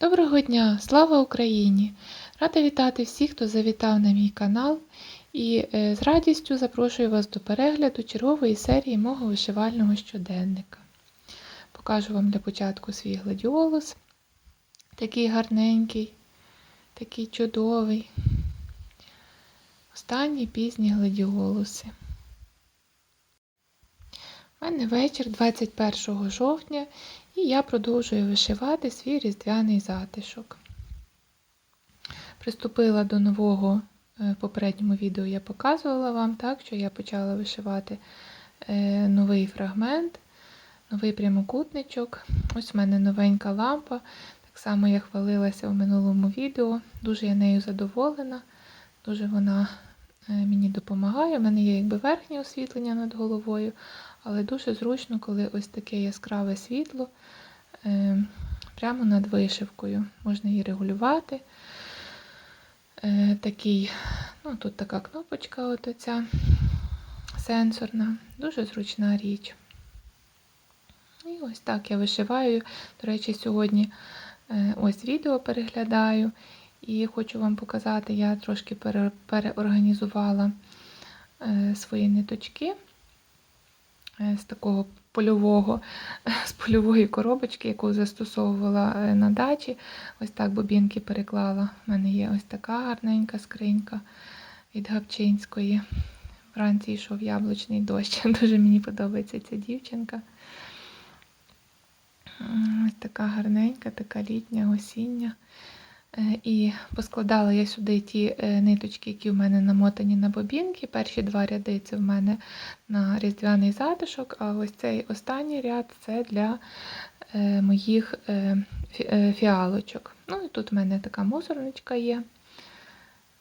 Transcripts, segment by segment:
Доброго дня! Слава Україні! Рада вітати всіх, хто завітав на мій канал. І е, з радістю запрошую вас до перегляду чергової серії мого вишивального щоденника. Покажу вам для початку свій гладіолус. Такий гарненький, такий чудовий. Останні пізні гладіолуси. У мене вечір 21 жовтня, і я продовжую вишивати свій різдвяний затишок. Приступила до нового, е, в попередньому відео я показувала вам, так, що я почала вишивати е, новий фрагмент, новий прямокутничок. Ось у мене новенька лампа. Само я хвалилася в минулому відео. Дуже я нею задоволена, дуже вона е, мені допомагає. У мене є якби верхнє освітлення над головою, але дуже зручно, коли ось таке яскраве світло е, прямо над вишивкою. Можна її регулювати. Е, такий, ну Тут така кнопочка от оця сенсорна, дуже зручна річ. І ось так я вишиваю. До речі, сьогодні ось відео переглядаю. І хочу вам показати, я трошки пере, переорганізувала е, свої ниточки з такого польового, з польової коробочки, яку застосовувала на дачі. Ось так бобінки переклала. У мене є ось така гарненька скринька від Гапчинської. Вранці йшов яблучний дощ. Дуже мені подобається ця дівчинка. Така гарненька, така літня, осіння. І поскладала я сюди ті е, ниточки, які в мене намотані на бобінки. Перші два ряди це в мене на різдвяний затишок, а ось цей останній ряд це для е, моїх е, фіалочок. Ну і тут в мене така мусорничка є,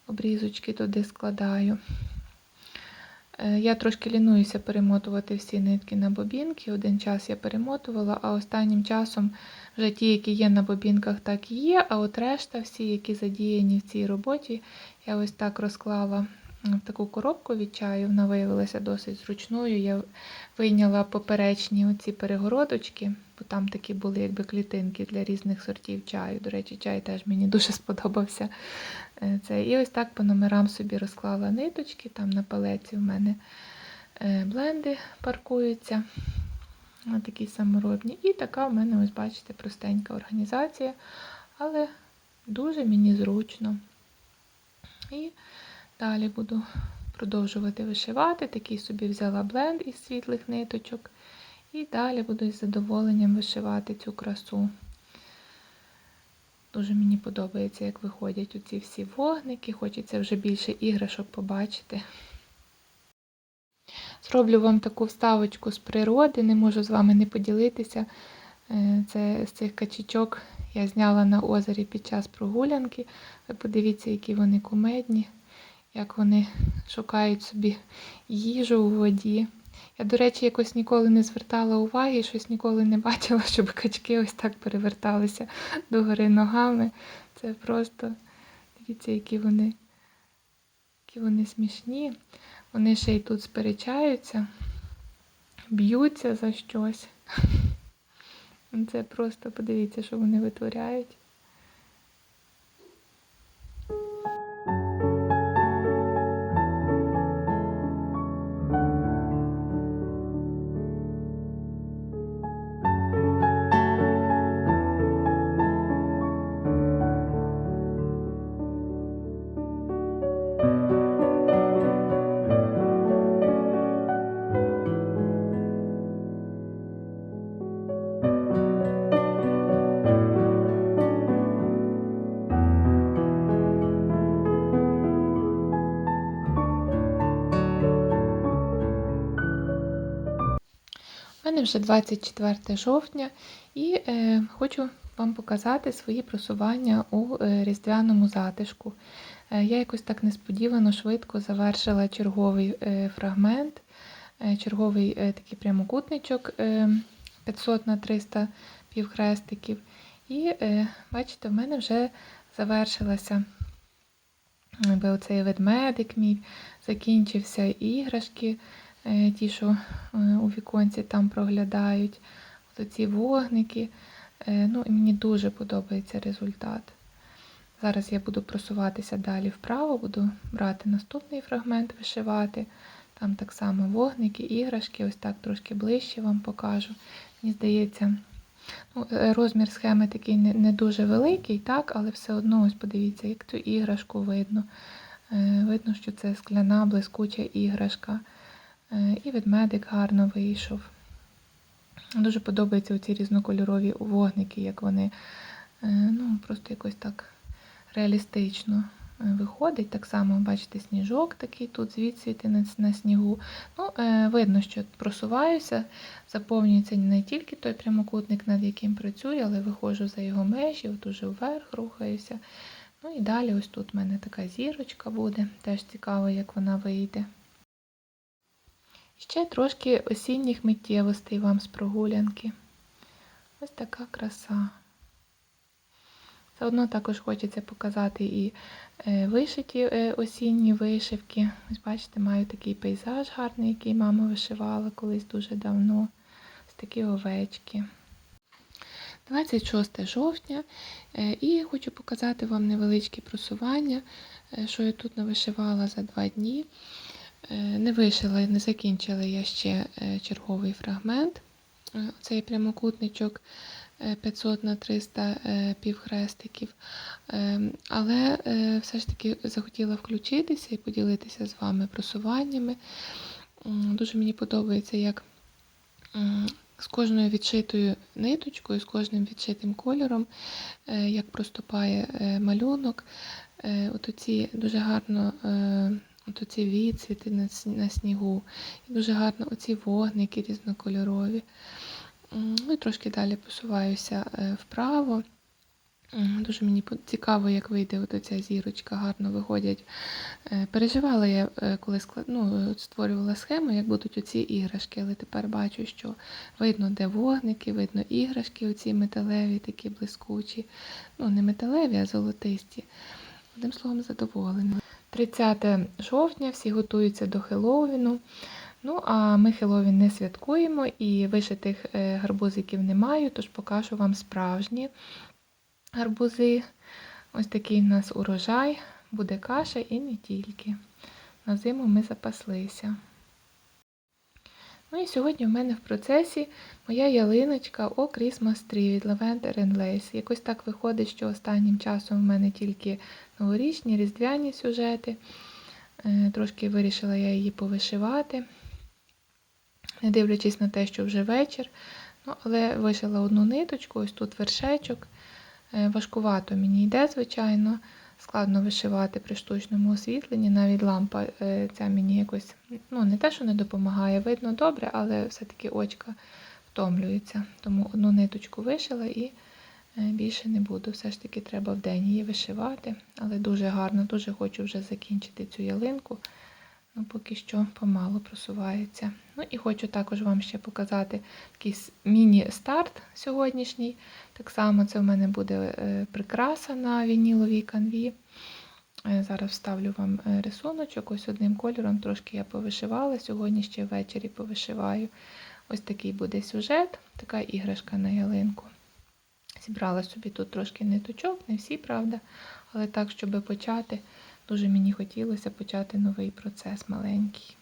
обрізочки туди складаю. Я трошки лінуюся перемотувати всі нитки на бобінки. Один час я перемотувала, а останнім часом вже ті, які є на бобінках, так і є. А от решта, всі, які задіяні в цій роботі, я ось так розклала в таку коробку від чаю. Вона виявилася досить зручною. Я вийняла поперечні оці перегородочки, бо там такі були якби клітинки для різних сортів чаю. До речі, чай теж мені дуже сподобався. Е, це. І ось так по номерам собі розклала ниточки, там на палеці в мене е, бленди паркуються. Такі саморобні. І така в мене, ось бачите, простенька організація, але дуже мені зручно. І далі буду продовжувати вишивати. Такий собі взяла бленд із світлих ниточок. І далі буду з задоволенням вишивати цю красу. Дуже мені подобається, як виходять оці всі вогники. Хочеться вже більше іграшок побачити. Зроблю вам таку вставочку з природи, не можу з вами не поділитися. Е, це з цих качечок я зняла на озері під час прогулянки. Ви подивіться, які вони кумедні, як вони шукають собі їжу у воді. Я, до речі, якось ніколи не звертала уваги, щось ніколи не бачила, щоб качки ось так переверталися догори ногами. Це просто, дивіться, які вони, які вони смішні. Вони ще й тут сперечаються, б'ються за щось. Це просто подивіться, що вони витворяють. Мене вже 24 жовтня і е, хочу вам показати свої просування у е, різдвяному затишку. Е, я якось так несподівано швидко завершила черговий е, фрагмент, е, черговий е, такий прямокутничок е, 500 на 300 півхрестиків. І е, бачите, в мене вже завершилася оцей ведмедик мій закінчився, іграшки, ті, що е, у віконці там проглядають, от ці вогники. Е, Ну, і мені дуже подобається результат. Зараз я буду просуватися далі вправо, буду брати наступний фрагмент, вишивати. Там так само вогники, іграшки, ось так трошки ближче вам покажу. Мені здається, ну, е, розмір схеми такий не, не дуже великий, так, але все одно, ось подивіться, як цю іграшку видно. Е, Видно, що це скляна, блискуча іграшка. Е, І ведмедик гарно вийшов. Дуже подобаються оці різнокольорові вогники, як вони е, ну, просто якось так реалістично е, виходить. Так само, бачите, сніжок такий тут звідсвіти на, снігу. Ну, Видно, що просуваюся, заповнюється не тільки той прямокутник, над яким працюю, але виходжу за його межі, от уже вверх рухаюся. Ну і далі ось тут в мене така зірочка буде, теж цікаво, як вона вийде. Ще трошки осінніх миттєвостей вам з прогулянки. Ось така краса. Заодно також хочеться показати і е, вишиті е, осінні вишивки. Ось бачите, маю такий пейзаж гарний, який мама вишивала колись дуже давно. Ось такі овечки. 26 жовтня. е, І хочу показати вам невеличке просування, що я тут навишивала за два дні. Е, Не вишила, не закінчила я ще е, черговий фрагмент. Е, Цей прямокутничок е, 500 на 300 е, півхрестиків. Е, Але все ж таки захотіла включитися і поділитися з вами просуваннями. Дуже мені подобається, як з кожною відшитою ниточкою, з кожним відшитим кольором, як проступає малюнок. От оці дуже гарно от оці відсвіти на, снігу. І дуже гарно оці вогники різнокольорові. Ну і трошки далі посуваюся е, вправо. Дуже мені цікаво, як вийде оця зірочка, гарно виходять. Е, Переживала я, е, коли склад... ну, створювала схему, як будуть оці іграшки, але тепер бачу, що видно, де вогники, видно іграшки, оці металеві, такі блискучі. Ну, не металеві, а золотисті. Одним словом, задоволена. 30 жовтня, всі готуються до Хеллоуіну. Ну, а ми Хеллоуін не святкуємо і вишитих е, гарбузиків не маю, тож покажу вам справжні гарбузи. Ось такий у нас урожай, буде каша і не тільки. На зиму ми запаслися. Ну і сьогодні в мене в процесі моя ялиночка О Christmas Tree від Lavender and Lace. Якось так виходить, що останнім часом в мене тільки новорічні, різдвяні сюжети. Е, Трошки вирішила я її повишивати, не дивлячись на те, що вже вечір. Ну, але вишила одну ниточку, ось тут вершечок. Е, Важкувато мені йде, звичайно. Складно вишивати при штучному освітленні. Навіть лампа е, ця мені якось ну, не те, що не допомагає, видно добре, але все-таки очка втомлюється. Тому одну ниточку вишила і більше не буду. Все ж таки треба вдень її вишивати. Але дуже гарно, дуже хочу вже закінчити цю ялинку. Ну, поки що помало просувається. Ну і хочу також вам ще показати такий с- міні-старт сьогоднішній. Так само це в мене буде е, прикраса на вініловій канві. Е, Зараз вставлю вам е, рисуночок. Ось одним кольором трошки я повишивала. Сьогодні ще ввечері повишиваю. Ось такий буде сюжет, така іграшка на ялинку. Зібрала собі тут трошки ниточок, не всі, правда, але так, щоб почати, дуже мені хотілося почати новий процес маленький.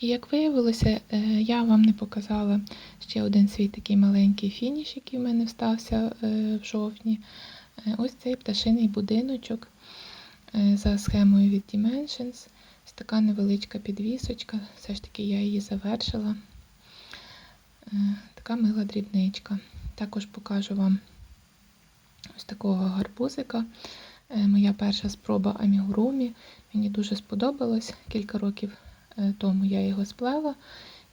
І як виявилося, е, я вам не показала ще один свій такий маленький фініш, який в мене встався е, в жовтні. Е, Ось цей пташиний будиночок за схемою від Dimensions. Ось така невеличка підвісочка. Все ж таки я її завершила. Така мила дрібничка. Також покажу вам ось такого гарбузика. Е, Моя перша спроба амігурумі. Мені дуже сподобалось. Кілька років е, тому я його сплела.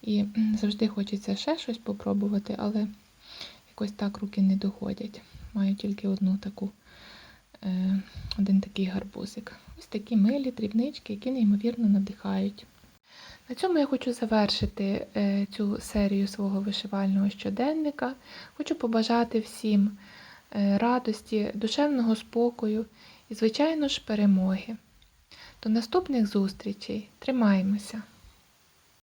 І завжди хочеться ще щось попробувати, але якось так руки не доходять. Маю тільки одну таку, е, один такий гарбузик. Ось такі милі дрібнички, які неймовірно надихають. На цьому я хочу завершити е, цю серію свого вишивального щоденника. Хочу побажати всім е, радості, душевного спокою і, звичайно ж, перемоги. До наступних зустрічей. Тримаємося!